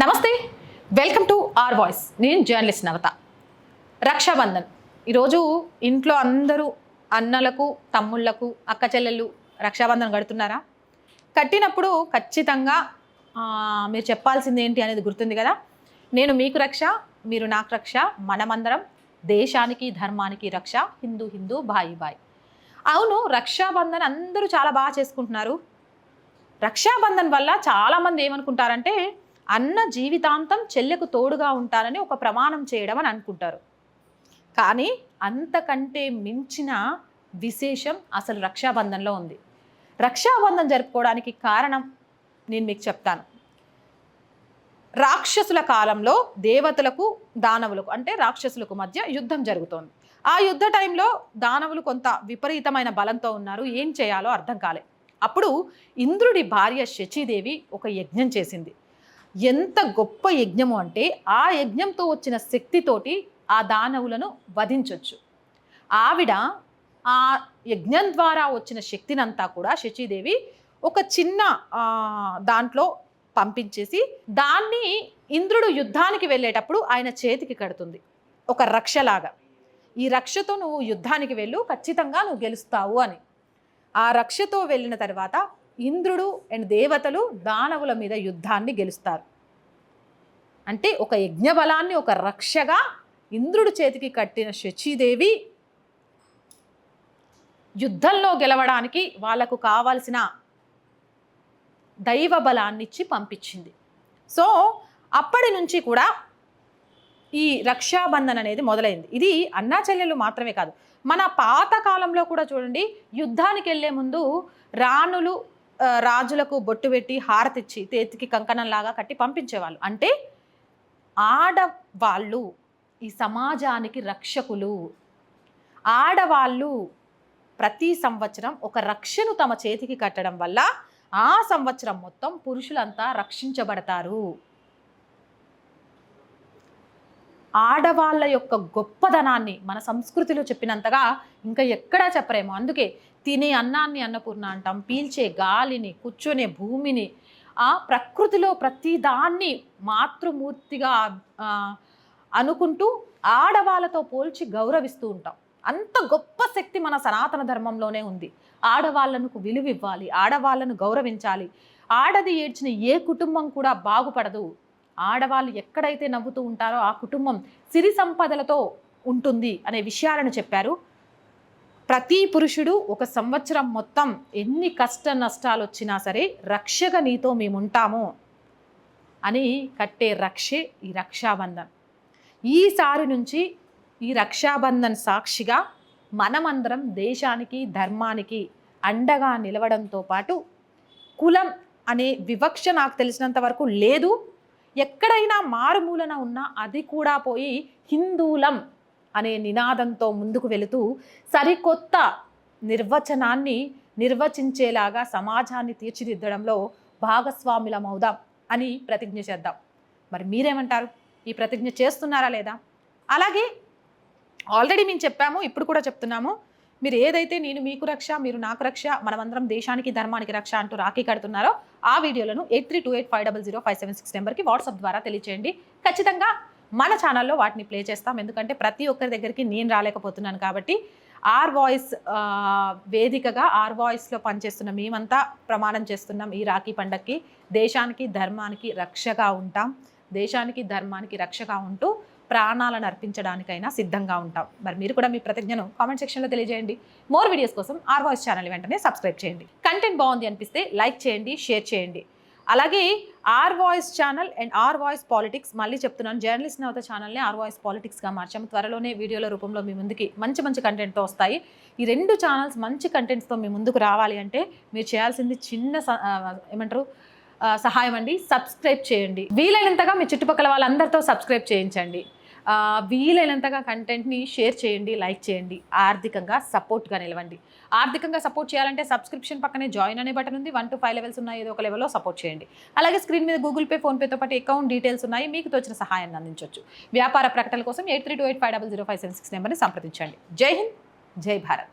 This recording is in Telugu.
నమస్తే వెల్కమ్ టు ఆర్ వాయిస్. నేను జర్నలిస్ట్ నవత. రక్షాబంధన్. ఈరోజు ఇంట్లో అందరూ అన్నలకు తమ్ముళ్ళకు అక్క చెల్లెళ్ళు రక్షాబంధన్ కడుతున్నారా? కట్టినప్పుడు ఖచ్చితంగా మీరు చెప్పాల్సింది ఏంటి అనేది గుర్తుంది కదా? నేను మీకు రక్ష మీరు నాకు రక్ష మనమందరం దేశానికి ధర్మానికి రక్ష. హిందూ హిందూ బాయి బాయ్. అవును రక్షాబంధన్ అందరూ చాలా బాగా చేసుకుంటున్నారు. రక్షాబంధన్ వల్ల చాలామంది ఏమనుకుంటారంటే అన్న జీవితాంతం చెల్లెకు తోడుగా ఉంటానని ఒక ప్రమాణం చేయడం అని అనుకుంటారు. కానీ అంతకంటే మించిన విశేషం అసలు రక్షాబంధంలో ఉంది. రక్షాబంధం జరుపుకోవడానికి కారణం నేను మీకు చెప్తాను. రాక్షసుల కాలంలో దేవతలకు దానవులకు అంటే రాక్షసులకు మధ్య యుద్ధం జరుగుతోంది. ఆ యుద్ధ టైంలో దానవులు కొంత విపరీతమైన బలంతో ఉన్నారు. ఏం చేయాలో అర్థం కాలే. అప్పుడు ఇంద్రుడి భార్య శచీదేవి ఒక యజ్ఞం చేసింది. ఎంత గొప్ప యజ్ఞము అంటే ఆ యజ్ఞంతో వచ్చిన శక్తితోటి ఆ దానవులను వధించవచ్చు ఆవిడ ఆ యజ్ఞం ద్వారా వచ్చిన శక్తినంతా కూడా శచీదేవి ఒక చిన్న దాంట్లో పంపించేసి దాన్ని ఇంద్రుడు యుద్ధానికి వెళ్ళేటప్పుడు ఆయన చేతికి కడుతుంది. ఒక రక్షలాగా. ఈ రక్షతో నువ్వు యుద్ధానికి వెళ్ళు ఖచ్చితంగా నువ్వు గెలుస్తావు అని. ఆ రక్షతో వెళ్ళిన తర్వాత ఇంద్రుడు అండ్ దేవతలు దానవుల మీద యుద్ధాన్ని గెలుస్తారు. అంటే ఒక యజ్ఞబలాన్ని ఒక రక్షగా ఇంద్రుడు చేతికి కట్టిన శచీదేవి యుద్ధంలో గెలవడానికి వాళ్ళకు కావాల్సిన దైవ బలాన్ని ఇచ్చి పంపించింది. సో అప్పటి నుంచి కూడా ఈ రక్షాబంధన్ అనేది మొదలైంది. ఇది అన్నా చెల్లెలు మాత్రమే కాదు. మన పాత కాలంలో కూడా చూడండి యుద్ధానికి వెళ్ళే ముందు రాణులు రాజులకు బొట్టు పెట్టి హారతిచ్చి చేతికి కంకణంలాగా కట్టి పంపించేవాళ్ళు. అంటే ఆడవాళ్ళు ఈ సమాజానికి రక్షకులు. ఆడవాళ్ళు ప్రతి సంవత్సరం ఒక రక్షను తమ చేతికి కట్టడం వల్ల ఆ సంవత్సరం మొత్తం పురుషులంతా రక్షించబడతారు. ఆడవాళ్ళ యొక్క గొప్పదనాన్ని మన సంస్కృతిలో చెప్పినంతగా ఇంకా ఎక్కడా చెప్పరేమో అందుకే తినే అన్నాన్ని అన్నపూర్ణ అంటాం. పీల్చే గాలిని కూర్చొనే భూమిని ఆ ప్రకృతిలో ప్రతి దాన్ని మాతృమూర్తిగా అనుకుంటూ ఆడవాళ్ళతో పోల్చి గౌరవిస్తూ ఉంటాం. అంత గొప్ప శక్తి మన సనాతన ధర్మంలోనే ఉంది. ఆడవాళ్ళను విలువ ఇవ్వాలి ఆడవాళ్ళను గౌరవించాలి. ఆడది ఏడ్చిన ఏ కుటుంబం కూడా బాగుపడదు. ఆడవాళ్ళు ఎక్కడైతే నవ్వుతూ ఉంటారో ఆ కుటుంబం సిరి సంపదలతో ఉంటుంది అనే విషయాలను చెప్పారు. ప్రతి పురుషుడు ఒక సంవత్సరం మొత్తం ఎన్ని కష్ట నష్టాలు వచ్చినా సరే రక్షగా నీతో మేముంటాము అని కట్టే రక్షే ఈ రక్షాబంధన్ ఈసారి నుంచి ఈ రక్షాబంధన్ సాక్షిగా మనమందరం దేశానికి ధర్మానికి అండగా నిలవడంతో పాటు కులం అనే వివక్ష నాకు తెలిసినంత వరకు లేదు. ఎక్కడైనా మారుమూలన ఉన్నా అది కూడా పోయి హిందూలం అనే నినాదంతో ముందుకు వెళుతూ సరికొత్త నిర్వచనాన్ని నిర్వచించేలాగా సమాజాన్ని తీర్చిదిద్దడంలో భాగస్వాములం అవుదాం అని ప్రతిజ్ఞ చేద్దాం. మరి మీరేమంటారు? ఈ ప్రతిజ్ఞ చేస్తున్నారా లేదా? అలాగే ఆల్రెడీ మేము చెప్పాము ఇప్పుడు కూడా చెప్తున్నాము. మీరు ఏదైతే నేను మీకు రక్ష మీరు నాకు రక్ష మనమందరం దేశానికి ధర్మానికి రక్ష అంటూ రాఖీ కడుతున్నారో ఆ వీడియోలను eight three two eight five double zero five seven six నెంబర్కి వాట్సాప్ ద్వారా తెలియచేయండి. ఖచ్చితంగా మన ఛానల్లో వాటిని ప్లే చేస్తాం. ఎందుకంటే ప్రతి ఒక్కరి దగ్గరికి నేను రాలేకపోతున్నాను కాబట్టి ఆర్ వాయిస్ వేదికగా ఆర్ వాయిస్లో పనిచేస్తున్న మేమంతా ప్రమాణం చేస్తున్నాం ఈ రాఖీ పండగకి దేశానికి ధర్మానికి రక్షగా ఉంటాం. దేశానికి ధర్మానికి రక్షగా ఉంటూ ప్రాణాలను అర్పించడానికైనా సిద్ధంగా ఉంటాం. మరి మీరు కూడా మీ ప్రతిజ్ఞను కామెంట్ సెక్షన్లో తెలియజేయండి. మోర్ వీడియోస్ కోసం ఆర్ వాయిస్ ఛానల్ వెంటనే సబ్స్క్రైబ్ చేయండి. కంటెంట్ బాగుంది అనిపిస్తే లైక్ చేయండి షేర్ చేయండి. అలాగే R voice channel and R voice politics మళ్ళీ చెప్తున్నాను. జర్నలిస్ట్ నవత ఛానల్ని ఆర్ వాయిస్ పాలిటిక్స్గా మార్చాము. త్వరలోనే వీడియోల రూపంలో మీ ముందుకి మంచి మంచి కంటెంట్తో వస్తాయి. ఈ రెండు ఛానల్స్ మంచి కంటెంట్స్తో మీ ముందుకు రావాలి అంటే మీరు చేయాల్సింది చిన్న స- ఏమంటారు? సహాయం అండి. సబ్స్క్రైబ్ చేయండి. వీలైనంతగా మీ చుట్టుపక్కల వాళ్ళందరితో సబ్స్క్రైబ్ చేయించండి. వీలైనంతగా కంటెంట్ని షేర్ చేయండి లైక్ చేయండి ఆర్థికంగా సపోర్ట్గా నిలవండి. ఆర్థికంగా సపోర్ట్ చేయాలంటే సబ్స్క్రిప్షన్ పక్కనే జాయిన్ అనే బటన్ ఉంది. వన్ టు ఫైవ్ లెవెల్స్ ఉన్నాయి ఏదో ఒక లెవెల్లో సపోర్ట్ చేయండి. అలాగే స్క్రీన్ మీద గూగుల్ పే ఫోన్పేతో పాటు అకౌంట్ డీటెయిల్స్ ఉన్నాయి మీకు తోచిన సహాయాన్ని అందించవచ్చు వ్యాపార ప్రకటనల కోసం eight three two eight five double zero five seven six నెంబర్ని సంప్రదించండి. జై హింద్ జై భారత్.